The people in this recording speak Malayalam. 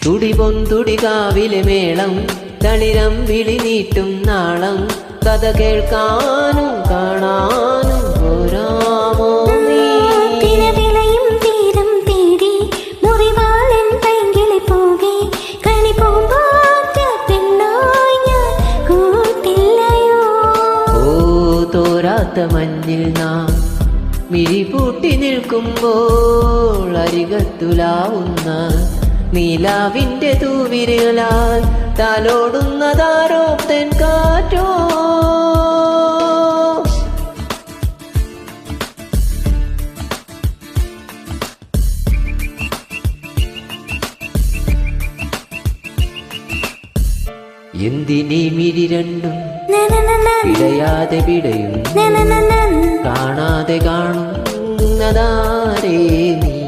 തുടി പൊന്തുടി കാവിലെ മേളം തളിരം വിളി നീട്ടും നാളം കഥ കേൾക്കാനും കാണാനും പോരാമോ തോരാത്ത മഞ്ഞിൽ നാം മിഴിപൂട്ടി നിൽക്കുമ്പോൾ അരികത്തുലാവുന്ന നീലാവിന്റെ തൂവിരലാൽ തലോടുന്നതാരോ തെൻ കാറ്റോ? എന്തിനീ മിഴി രണ്ടും പിടയാതെ പിടയും കാണാതെ കാണുന്നതാരേ നീ?